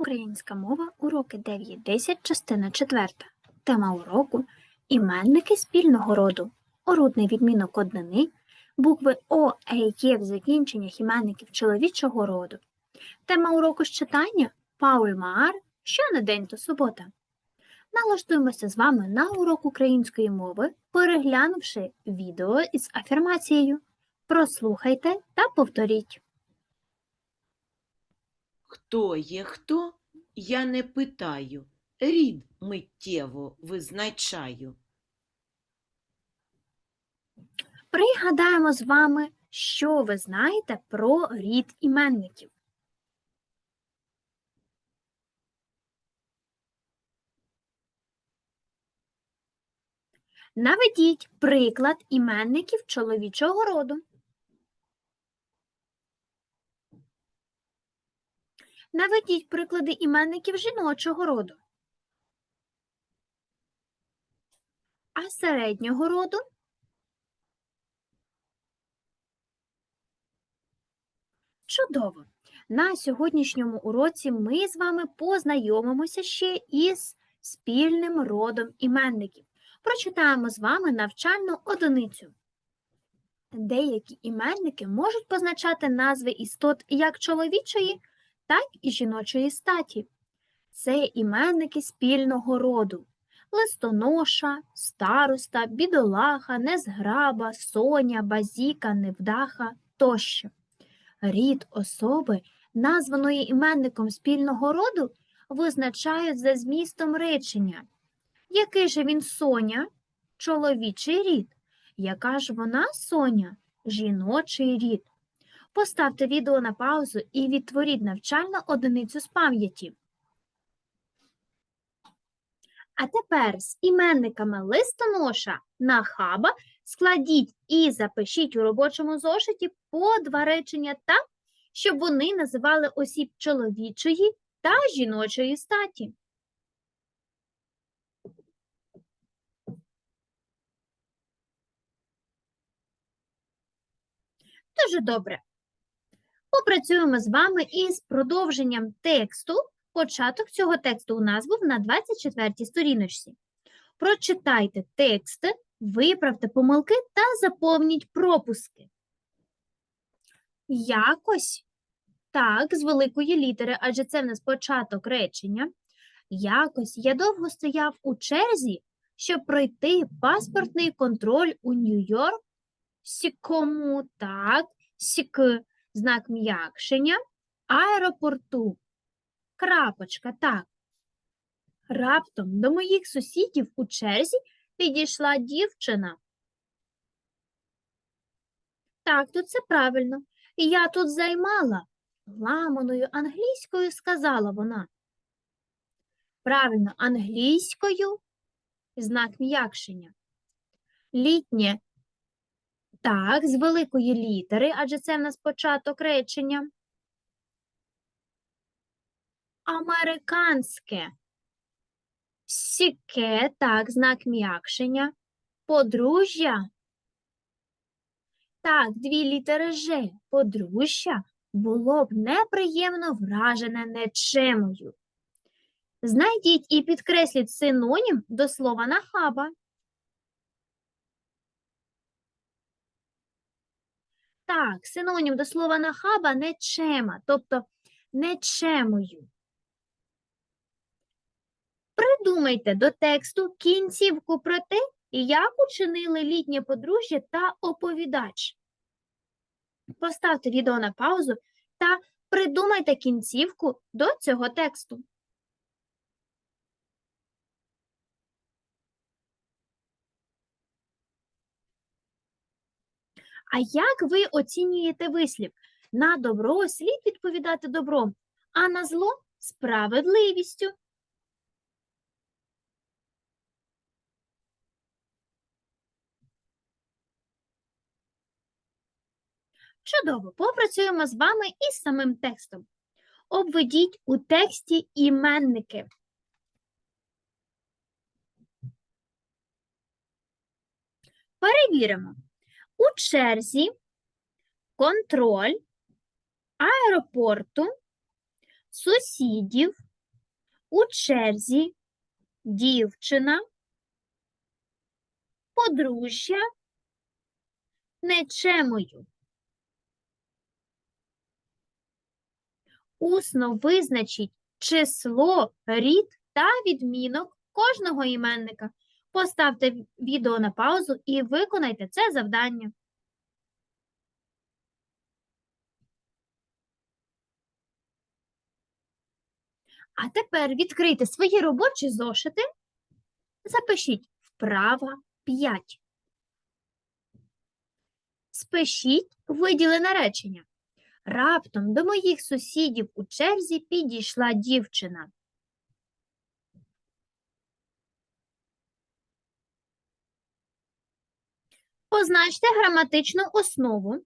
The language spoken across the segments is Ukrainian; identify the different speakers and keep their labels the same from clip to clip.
Speaker 1: Українська мова, уроки 9-10, частина 4. Тема уроку іменники спільного роду, орудний відмінок однини, букви О, Е, Є в закінченнях іменників чоловічого роду. Тема уроку з читання Пауль Маар, день то субота. Налаштуємося з вами на урок української мови, переглянувши відео із афірмацією. Прослухайте та повторіть.
Speaker 2: Хто є хто, я не питаю, рід миттєво визначаю.
Speaker 1: Пригадаємо з вами, що ви знаєте про рід іменників. Наведіть приклад іменників чоловічого роду. Наведіть приклади іменників жіночого роду. А середнього роду Чудово! На сьогоднішньому уроці ми з вами познайомимося ще із спільним родом іменників. Прочитаємо з вами навчальну одиницю. Деякі іменники можуть позначати назви істот як чоловічої, так і жіночої статі. Це іменники спільного роду. Листоноша, староста, бідолаха, незграба, соня, базіка, невдаха тощо. Рід особи, названої іменником спільного роду, визначають за змістом речення. Який же він Соня? Чоловічий рід. Яка ж вона Соня? Жіночий рід. Поставте відео на паузу і відтворіть навчальну одиницю з пам'яті. А тепер з іменниками листоноша нахаба складіть і запишіть у робочому зошиті по два речення так, щоб вони називали осіб чоловічої та жіночої статі. Дуже добре. Попрацюємо з вами із продовженням тексту. Початок цього тексту у нас був на 24 сторіночці. Прочитайте тексти, виправте помилки та заповніть пропуски. Якось так, з великої літери, адже це в нас початок речення. Якось я довго стояв у черзі, щоб пройти паспортний контроль у Нью-Йорк. Сікому, так, сік, знак м'якшення, аеропорту. Крапочка, так. Раптом до моїх сусідів у черзі підійшла дівчина. Так, тут це правильно. Я тут займала. Ламаною англійською сказала вона. Правильно, англійською знак м'якшення. Літнє. Так, з великої літери, адже це в нас початок речення. Американське. Сіке, так, знак м'якшення. Подружжя. Так, дві літери Ж. Подружжя було б неприємно вражене нечемою. Знайдіть і підкресліть синонім до слова нахаба. Так, синонім до слова нахаба нечема, тобто нечемою. Придумайте до тексту кінцівку про те, як учинили літнє подружжя та оповідач. Поставте відео на паузу та придумайте кінцівку до цього тексту. А як ви оцінюєте вислів? На добро слід відповідати добром, а на зло справедливістю. Чудово, попрацюємо з вами із самим текстом. Обведіть у тексті іменники. Перевіримо. У черзі контроль аеропорту, сусідів, у черзі дівчина, подружжя, нечемою. Усно визначіть число, рід та відмінок кожного іменника. Поставте відео на паузу і виконайте це завдання. А тепер відкрийте свої робочі зошити. Запишіть вправа 5. Спишіть виділене речення. Раптом до моїх сусідів у черзі підійшла дівчина. Позначте граматичну основу.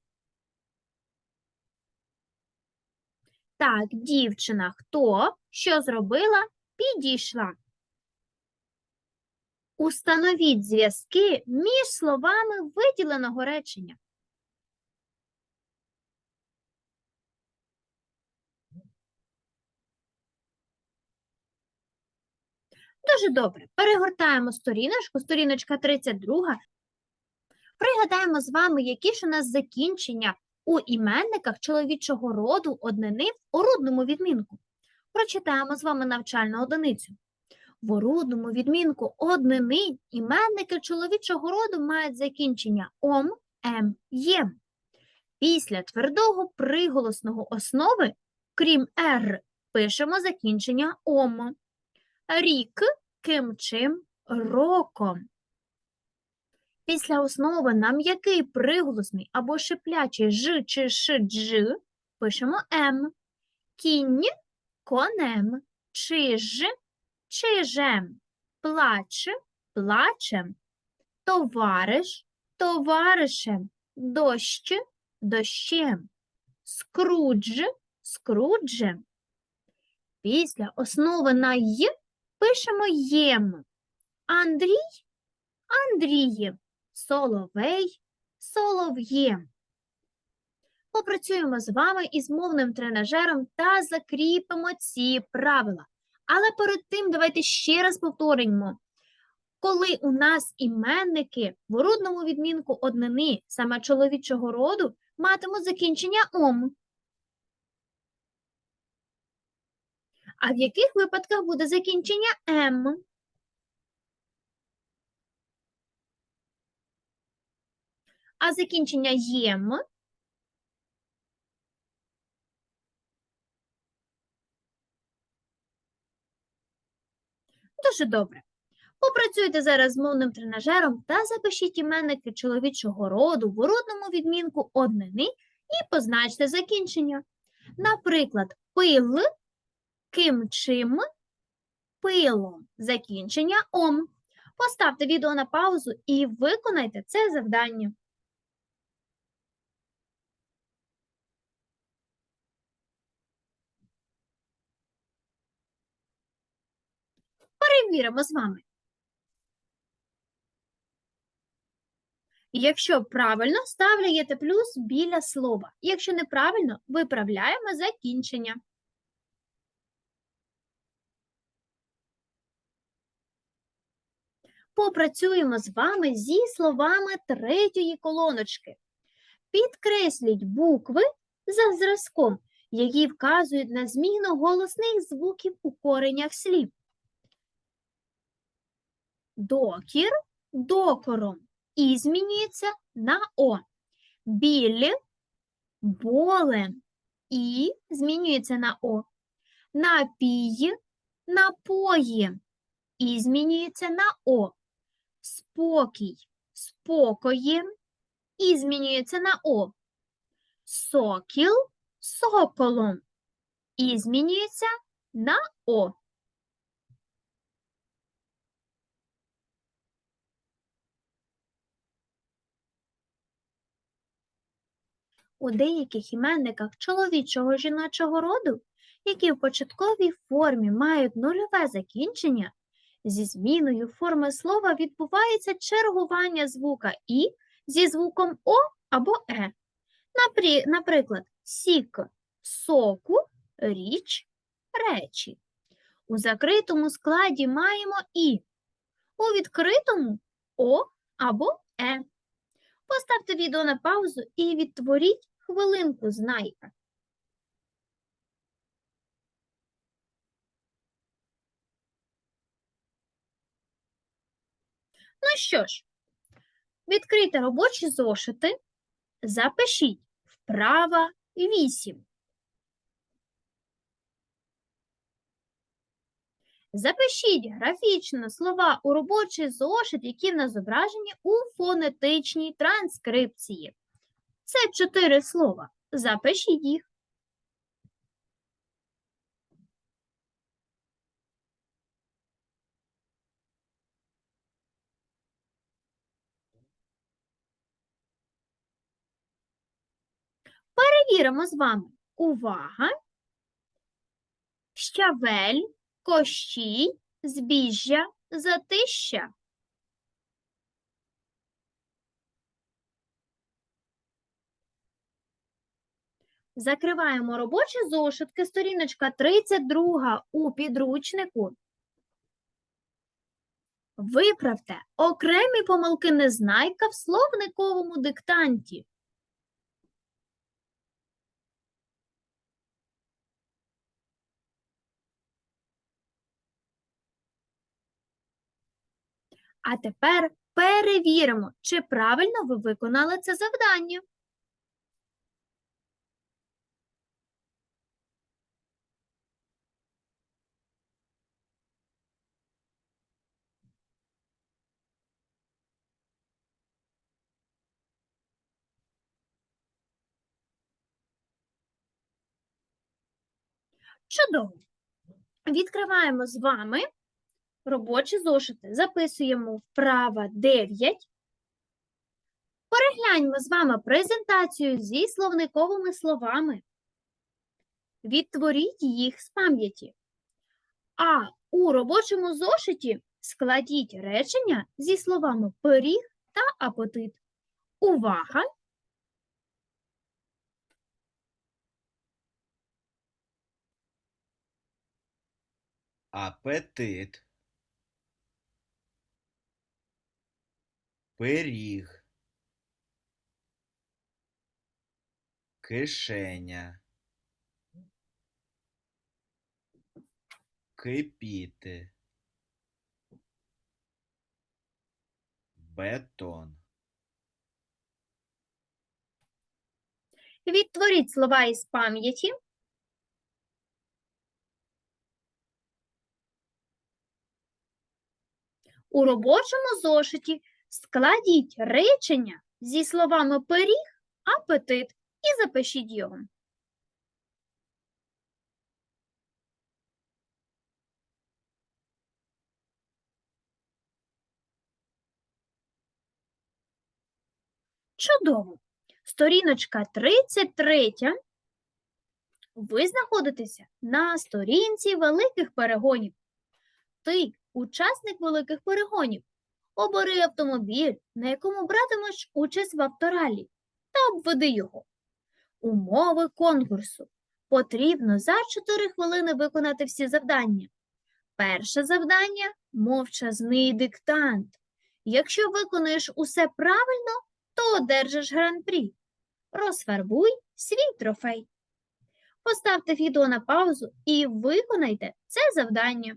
Speaker 1: Так, дівчина хто, що зробила, підійшла. Установіть зв'язки між словами виділеного речення. Дуже добре. Перегортаємо сторіночку, сторіночка 32. Пригадаємо з вами, які ж у нас закінчення у іменниках чоловічого роду однини в орудному відмінку. Прочитаємо з вами навчальну одиницю. В орудному відмінку однини іменники чоловічого роду мають закінчення ом, ем, єм. Після твердого приголосного основи, крім р, пишемо закінчення ом. Рік, ким чим, роком. Після основи на м'який приголосний або шиплячий ж чи ш, дж пишемо м. Кінь конем, чиж чижем, плач плачем, товариш товаришем, дощ дощем, скрудж скруджем. Після основи на й пишемо єм. Андрій Андрієм, Соловей Солов'єм. Попрацюємо з вами із мовним тренажером та закріпимо ці правила. Але перед тим давайте ще раз повторимо. Коли у нас іменники в орудному відмінку однини, саме чоловічого роду, матимуть закінчення ом. А в яких випадках буде закінчення м? А закінчення єм Дуже добре. Попрацюйте зараз з мовним тренажером та запишіть іменники чоловічого роду в уродному відмінку однини і позначте закінчення. Наприклад, пил, ким чим, пилом. Закінчення ом. Поставте відео на паузу і виконайте це завдання. Перевіримо з вами. Якщо правильно, ставляєте плюс біля слова. Якщо неправильно, виправляємо закінчення. Попрацюємо з вами зі словами третьої колоночки. Підкресліть букви за зразком, які вказують на зміну голосних звуків у коренях слів. Докір докором і змінюється на О. Біль болем і змінюється на О. Напій напоєм і змінюється на О. Спокій спокоєм і змінюється на О. Сокіл соколом і змінюється на О. У деяких іменниках чоловічого жіночого роду, які в початковій формі мають нульове закінчення, зі зміною форми слова відбувається чергування звука і зі звуком О або Е. Наприклад, сік соку, річ, речі. У закритому складі маємо і. У відкритому О або Е. Поставте відео на паузу і відтворіть хвилинку знайка. Ну що ж, відкрийте робочі зошити, запишіть вправа 8. Запишіть графічно слова у робочий зошит, які в нас зображені у фонетичній транскрипції. Це чотири слова. Запишіть їх. Перевіримо з вами. Увага! Щавель, кощій, збіжжя, затища. Закриваємо робочі зошитки, сторіночка 32 у підручнику. Виправте окремі помилки незнайка в словниковому диктанті. А тепер перевіримо, чи правильно ви виконали це завдання. Чудово. Відкриваємо з вами робочі зошити. Записуємо вправо 9. Перегляньмо з вами презентацію зі словниковими словами. Відтворіть їх з пам'яті. А у робочому зошиті складіть речення зі словами пиріг та апетит. Увага!
Speaker 3: Апетит, пиріг, кишеня, кипіти, бетон.
Speaker 1: Відтворіть слова із пам'яті. У робочому зошиті складіть речення зі словами пиріг, апетит і запишіть його. Чудово! Сторіночка 33. Ви знаходитеся на сторінці великих перегонів. Ти, учасник великих перегонів, обери автомобіль, на якому братимеш участь в авторалі, та обведи його. Умови конкурсу. Потрібно за 4 хвилини виконати всі завдання. Перше завдання мовчазний диктант. Якщо виконаєш усе правильно, то одержиш гран-прі. Розфарбуй свій трофей. Поставте відео на паузу і виконайте це завдання.